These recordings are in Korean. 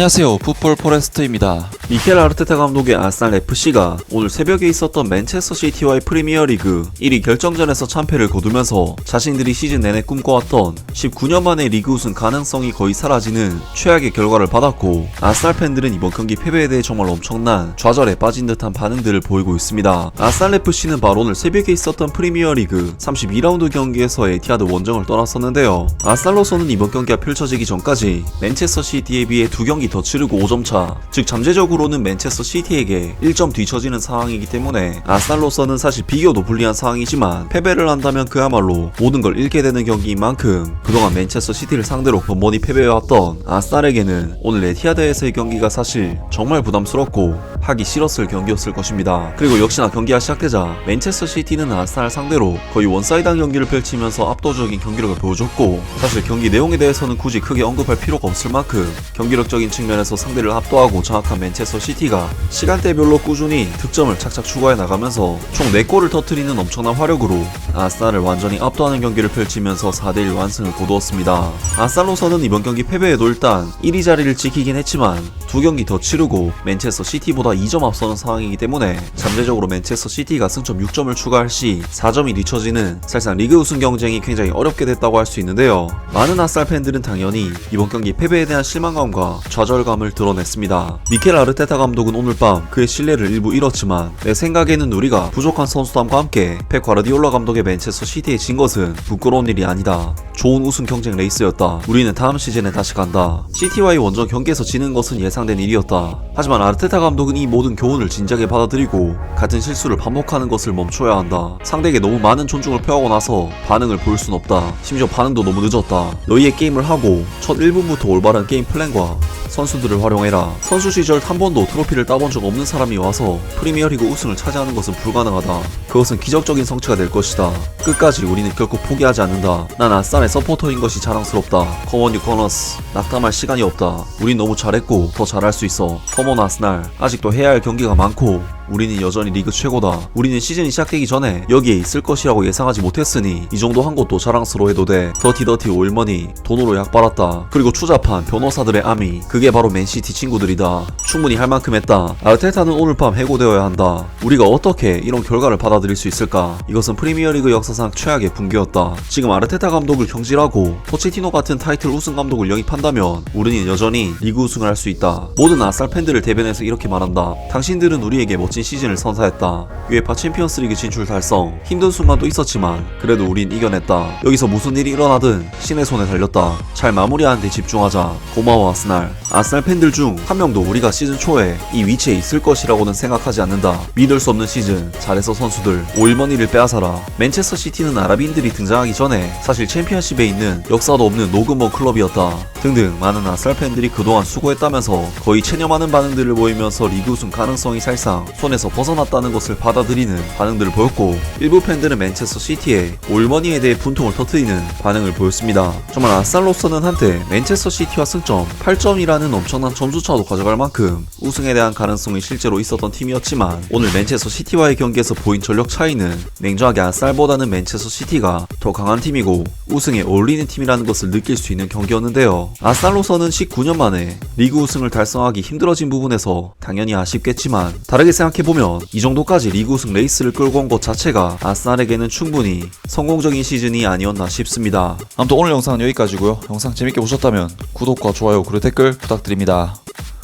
안녕하세요. 풋볼 포레스트입니다. 미켈 아르테타 감독의 아스날 FC가 오늘 새벽에 있었던 맨체스터 시티와의 프리미어리그 1위 결정전에서 참패를 거두면서 자신들이 시즌 내내 꿈꿔왔던 19년 만에 리그 우승 가능성이 거의 사라지는 최악의 결과를 받았고 아스날 팬들은 이번 경기 패배에 대해 정말 엄청난 좌절에 빠진 듯한 반응들을 보이고 있습니다. 아스날 FC는 바로 오늘 새벽에 있었던 프리미어리그 32라운드 경기에서 에티하드 원정을 떠났었는데요. 아스날로서는 이번 경기가 펼쳐지기 전까지 맨체스터 시티에 비해 두 경기 더 치르고 5점 차, 즉 잠재적으로 는 맨체스터 시티에게 1점 뒤처지는 상황이기 때문에 아스날로서는 사실 비교도 불리한 상황이지만 패배를 한다면 그야말로 모든 걸 잃게 되는 경기인 만큼 그동안 맨체스터 시티를 상대로 번번이 패배해왔던 아스날에게는 오늘 에티하드에서의 경기가 사실 정말 부담스럽고 하기 싫었을 경기였을 것입니다. 그리고 역시나 경기가 시작되자 맨체스터 시티는 아스날 상대로 거의 원사이드한 경기를 펼치면서 압도적인 경기력을 보여줬고 사실 경기 내용에 대해서는 굳이 크게 언급할 필요가 없을 만큼 경기력적인 측면에서 상대를 압도하고 장악한 맨체스터 시티가 시간대별로 꾸준히 득점을 착착 추가해 나가면서 총 4골을 터트리는 엄청난 화력으로 아스날을 완전히 압도하는 경기를 펼치면서 4대1 완승을 거두었습니다. 아스날로서는 이번 경기 패배에도 일단 1위 자리를 지키긴 했지만 두 경기 더 치르고 맨체스터 시티보다 2점 앞서는 상황이기 때문에 잠재적으로 맨체스터 시티가 승점 6점을 추가할 시 4점이 뒤처지는 사실상 리그 우승 경쟁이 굉장히 어렵게 됐다고 할 수 있는데요. 많은 아스날 팬들은 당연히 이번 경기 패배에 대한 실망감과 좌절감을 드러냈습니다. 미켈 아르테 타 감독은 오늘 밤 그의 신뢰를 일부 잃었지만 내 생각에는 우리가 부족한 선수담과 함께 펩 과르디올라 감독의 맨체스터 시티에 진 것은 부끄러운 일이 아니다. 좋은 우승 경쟁 레이스였다. 우리는 다음 시즌에 다시 간다. 시티와의 원정 경기에서 지는 것은 예상된 일이었다. 하지만 아르테타 감독은 이 모든 교훈을 진작에 받아들이고 같은 실수를 반복하는 것을 멈춰야 한다. 상대에게 너무 많은 존중을 표하고 나서 반응을 보일 순 없다. 심지어 반응도 너무 늦었다. 너희의 게임을 하고 첫 1분부터 올바른 게임 플랜과 선수들을 활용해라. 선수 시절 한 번도 트로피를 따본 적 없는 사람이 와서 프리미어리그 우승을 차지하는 것은 불가능하다. 그것은 기적적인 성취가 될 것이다. 끝까지 우리는 결코 포기하지 않는다. 난 아싸의 서포터인 것이 자랑스럽다. 커먼 유 커너스. 낙담할 시간이 없다. 우린 너무 잘했고 더 잘할 수 있어. 커먼 아스날. 아직도 해야 할 경기가 많고 우리는 여전히 리그 최고다. 우리는 시즌이 시작되기 전에 여기에 있을 것이라고 예상하지 못했으니 이 정도 한 것도 자랑스러워해도 돼. 더티 더티 오일머니 돈으로 약 빨았다. 그리고 추잡한 변호사들의 아미 그게 바로 맨시티 친구들이다. 충분히 할 만큼 했다. 아르테타는 오늘 밤 해고되어야 한다. 우리가 어떻게 이런 결과를 받아들일 수 있을까? 이것은 프리미어리그 역사상 최악의 붕괴였다. 지금 아르테타 감독을 경질하고 포체티노 같은 타이틀 우승 감독을 영입한다면 우리는 여전히 리그 우승을 할 수 있다. 모든 아쌀 팬들을 대변해서 이렇게 말한다. 당신들은 우리에게 멋진 시즌을 선사했다. UEFA 챔피언스리그 진출 달성. 힘든 순간도 있었지만 그래도 우린 이겨냈다. 여기서 무슨 일이 일어나든 신의 손에 달렸다. 잘 마무리하는 데 집중하자. 고마워 아스날. 아스날 팬들 중 한 명도 우리가 시즌 초에 이 위치에 있을 것이라고는 생각하지 않는다. 믿을 수 없는 시즌. 잘해서 선수들. 오일머니를 빼앗아라. 맨체스터 시티는 아랍인들이 등장하기 전에 사실 챔피언십에 있는 역사도 없는 노그모 클럽이었다. 등등 많은 아스날 팬들이 그동안 수고했다면서 거의 체념하는 반응들을 보이면서 리그 우승 가능성이 살상 손 에서 벗어났다는 것을 받아들이는 반응들을 보였고 일부 팬들은 맨체스터 시티의 올머니에 대해 분통을 터트리는 반응을 보였습니다. 정말 아스날로서는 한때 맨체스터 시티와 승점 8점이라는 엄청난 점수차도 가져갈 만큼 우승에 대한 가능성이 실제로 있었던 팀이었지만 오늘 맨체스터 시티와의 경기에서 보인 전력 차이는 냉정하게 아스날보다는 맨체스터 시티가 더 강한 팀이고 우승에 어울리는 팀이라는 것을 느낄 수 있는 경기였는데요. 아스날로서는 19년 만에 리그 우승을 달성하기 힘들어진 부분에서 당연히 아쉽겠지만 다르게 생각해보면 이 정도까지 리그 우승 레이스를 끌고 온 것 자체가 아스날에게는 충분히 성공적인 시즌이 아니었나 싶습니다. 아무튼 오늘 영상은 여기까지고요. 영상 재밌게 보셨다면 구독과 좋아요 그리고 댓글 부탁드립니다.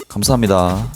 감사합니다.